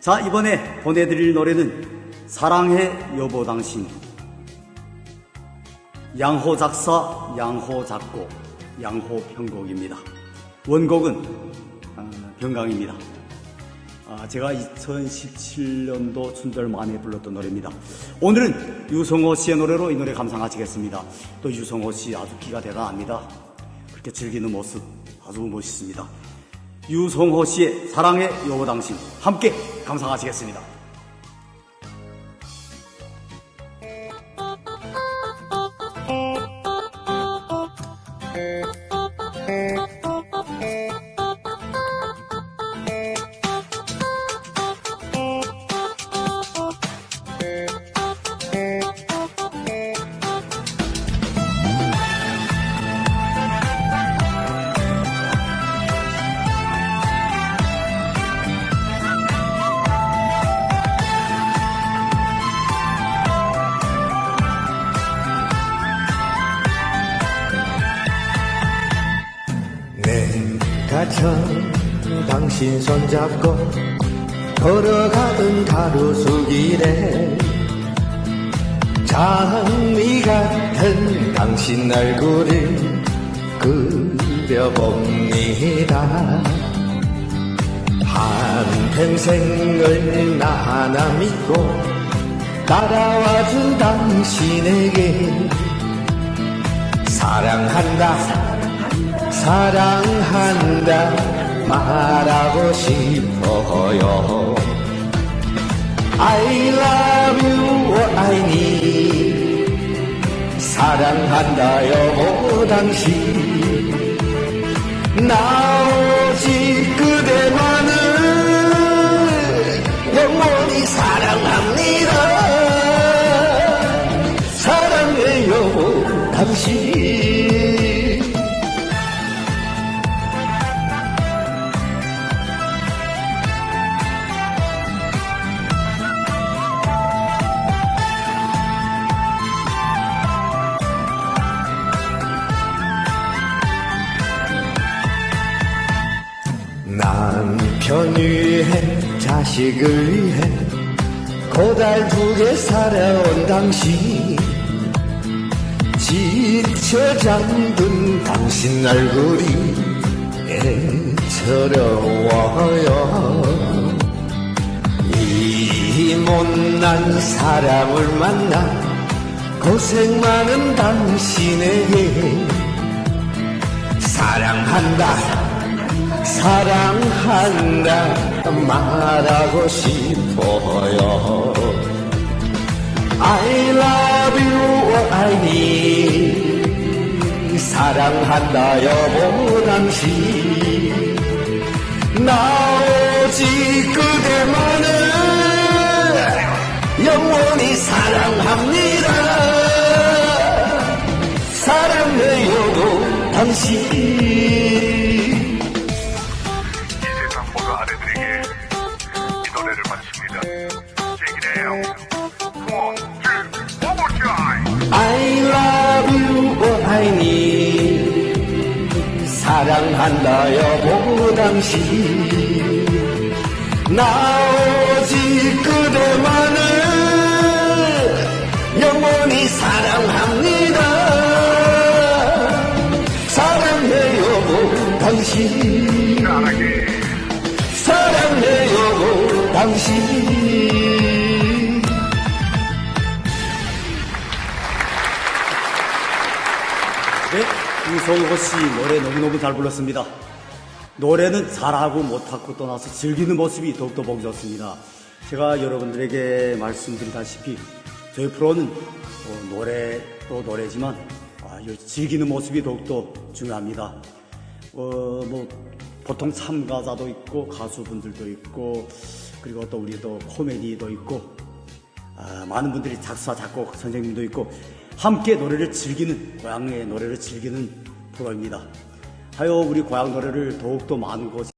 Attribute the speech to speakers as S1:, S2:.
S1: 자, 이번에 보내드릴 노래는 사랑해 여보 당신. 양호 작사, 양호 작곡, 양호 편곡입니다. 원곡은 아, 병강입니다. 아, 제가 2017년도 춘절 만에 불렀던 노래입니다. 오늘은 유성호 씨의 노래로 이 노래 감상하시겠습니다. 또 유성호 씨 아주 기가 대단합니다. 그렇게 즐기는 모습 아주 멋있습니다. 유성호 씨의 사랑의 여보 당신 함께 감상하시겠습니다.
S2: 내가 전 당신 손잡고 걸어가던 가로수길에 장미 같은 당신 얼굴을 그려봅니다. 한평생을 나 하나 믿고 따라와준 당신에게 사랑한다 사랑한다 말하고 싶어요. I love you I need. 사랑한다 여보 당신 나 오직 그대만을 영원히 사랑합니다. 사랑해 여보 당신 남편 위해 자식을 위해 고달 두개 살아온 당신 지쳐 잠든 당신 얼굴이 애처로워요. 이 못난 사람을 만나 고생 많은 당신에게 사랑한다 사랑한다 말하고 싶어요. I love you I need. 사랑한다 여보 당신. 나 오직 그대만을 영원히 사랑합니다. 사랑해요 당신 I love you, oh, I need. 사랑한다, 여보, 당신. 나 오직 그대만을 영원히 사랑합니다. 사랑해, 여보, 당신. 사랑해, 여보, 당신.
S1: 네, 유성호 씨 노래 너무너무 잘 불렀습니다. 노래는 잘하고 못하고 떠나서 즐기는 모습이 더욱더 보기 좋습니다. 제가 여러분들에게 말씀드리다시피 저희 프로는 어, 노래도 노래지만 아, 이 즐기는 모습이 더욱더 중요합니다. 어, 뭐 보통 참가자도 있고 가수분들도 있고 그리고 또 우리도 코미디도 있고 아, 많은 분들이 작사, 작곡 선생님도 있고 함께 노래를 즐기는 고향의 노래를 즐기는 프로입니다. 하여 우리 고향 노래를 더욱더 많은 곳